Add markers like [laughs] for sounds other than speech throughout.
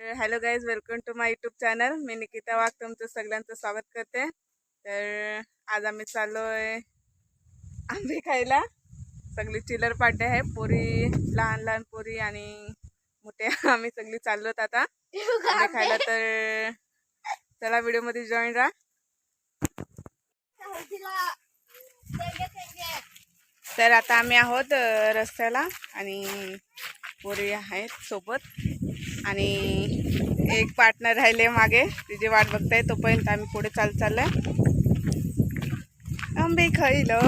Hello guys welcome to my YouTube channel. मी निकिता वाघ तुमचं सगळ्यांचं स्वागत करते. तर आज आम्ही चाललोय आंबे खायला. सगळी चिलर पार्टी आहे पोरी लहान लहान पोरी आणि मोठे. [laughs] आम्ही सगळी चाललोत आता आंबे खायला. तर चला व्हिडिओमध्ये जॉईन राहा. तर आता आम्ही आहोत रस्त्याला आणि पोरी आहेत सोबत. आणि एक पार्टनर राहिले मागे. तिची वाट बघताय तोपर्यंत आम्ही पुढे चाल चाललोय. आंबे खायलो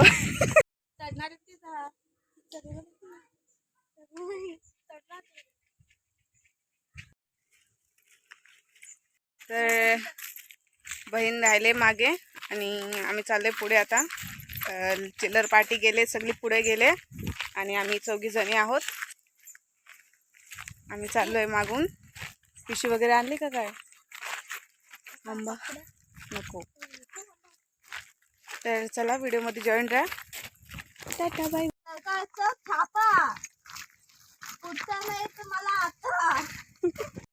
तर बहीण राहिले मागे आणि आम्ही चाललोय पुढे आता. चिल्लर पार्टी गेले सगळी पुढे गेले. आणि आम्ही चौघी जणी आहोत. आम्ही चाललोय मागून. पिशवी वगैरे आणली का काय? आंबा. नको. तर चला व्हिडिओमध्ये जॉईन राहा. टाटा बाय सरकारचं छापा पुढच्या तुम्हाला आता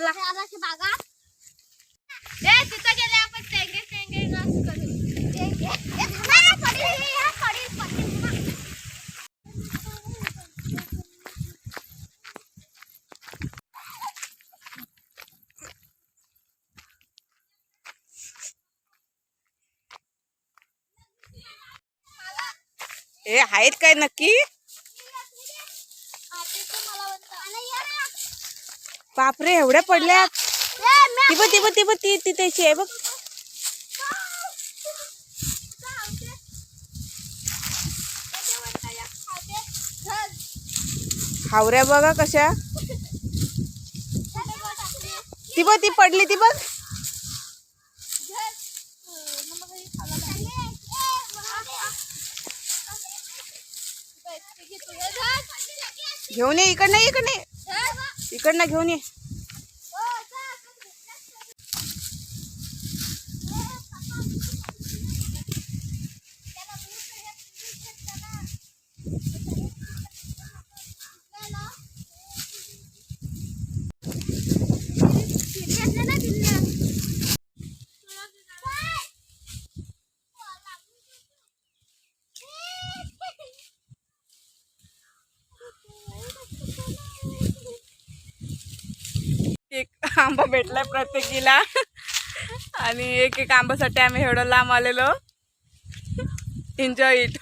चला ए तिथं गेले आपण टेंगे टेंगे नाच करू। हे आहेत काय नक्की? बापरे एवढ्या पडल्या. ती बघ ती बघ ती बघ ती ती त्याची आहे बघ. हावऱ्या बघा कशा. ती बघ ती पडली ती बघ. घेऊन ये इकडनं ये, इकडनं घेऊन ये एक आंबा भेटलाय प्रत्येकीला. आणि एक एक आंब्यासाठी आम्ही एवढं लांब आलेलो. एन्जॉय इट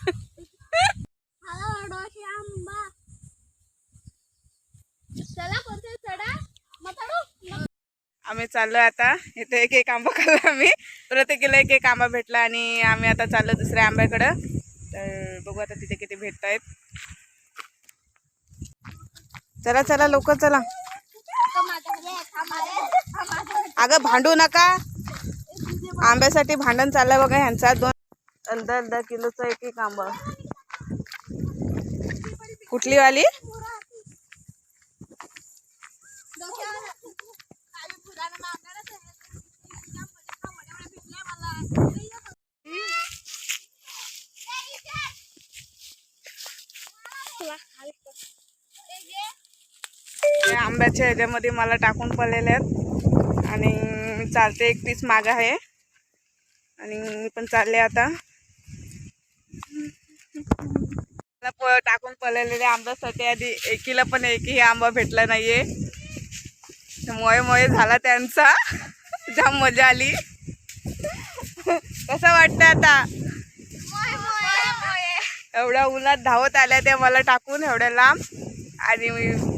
आम्ही चाललोय आता. इथे एक एक आंबा खाल्ला आम्ही. प्रत्येकीला एक एक आंबा भेटला आणि आम्ही आता चाललो दुसऱ्या आंब्याकडं. तर बघू आता तिथे किती भेटत आहेत चला चला लवकर चला. अगं भांडू नका. आंब्यासाठी भांडण चाललंय बघा ह्यांचा दोन अर्धा अर्धा किलोचा एक एक आंबा. कुठली वाली? आंब्याच्या ह्याच्यामध्ये मला टाकून पडलेले आहेत. आणि चालते एक पीस माग आहे. आणि मी पण चालले आता. मला प- टाकून पडलेले आंब्यासाठी आधी एकीला पण एकही आंबा भेटला नाहीये. मोय मोय झाला त्यांचा. जाम मजा आली. कसं वाटतं आता? एवढ्या उन्हात धावत आल्या त्या मला टाकून एवढ्या लांब. आणि मी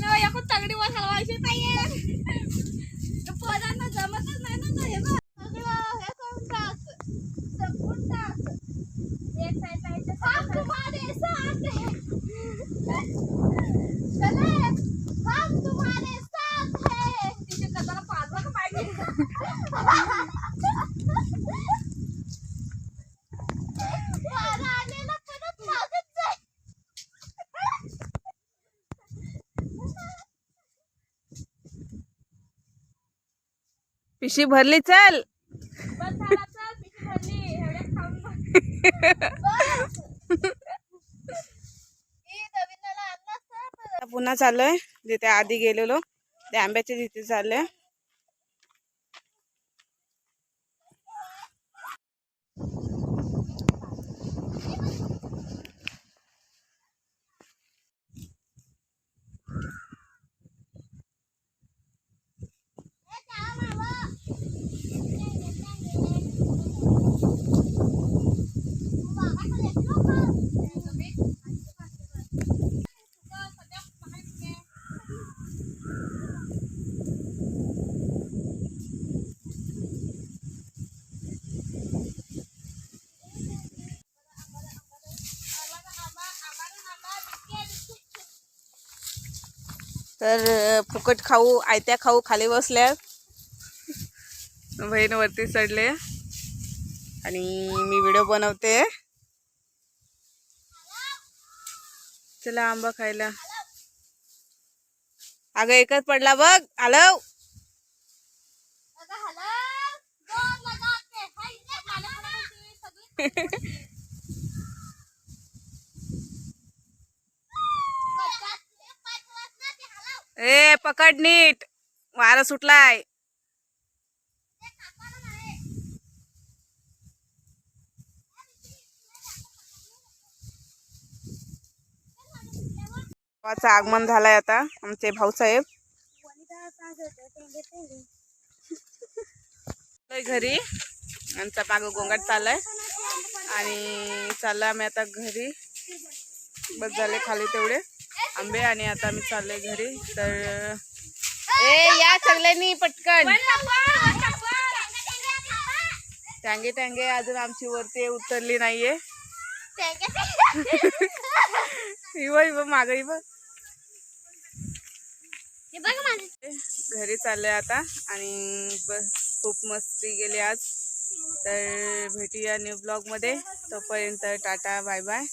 ના એક તગડી વાત હલવાય છે તૈયાર પોતાનો જમત જ पिशी भरली चल. पुन्हा चाललोय. जिथे आधी गेलेलो ते आंब्याच्या तिथे चाललोय. तर फुकट खाऊ आयत्या खाऊ खाली बसल्या. बहीण वरती चढले. आणि मी व्हिडिओ बनवते. चला आंबा खायला. अगं एकच पडला बघ. आलो? ए पकड नीट. वारा सुटलाय. भावाचं आगमन झालंय आता आमचे भाऊसाहेब. घरी. आमचा माग गोंगाट चाललाय. आणि चालला आम्ही आता घरी. बस झाले खाली तेवढे. आंबे आणि आता आम्ही चाललोय घरी. तर ए या सगळ्यांनी [laughs] पटकन. टांगे टांगे अजून आमची वरती उतरली नाहीये. इव इव माग इव. घरी चाललोय आता आणि बस खूप मस्ती गेली आज. तर भेटूया न्यू ब्लॉगमध्ये. तोपर्यंत टाटा बाय बाय.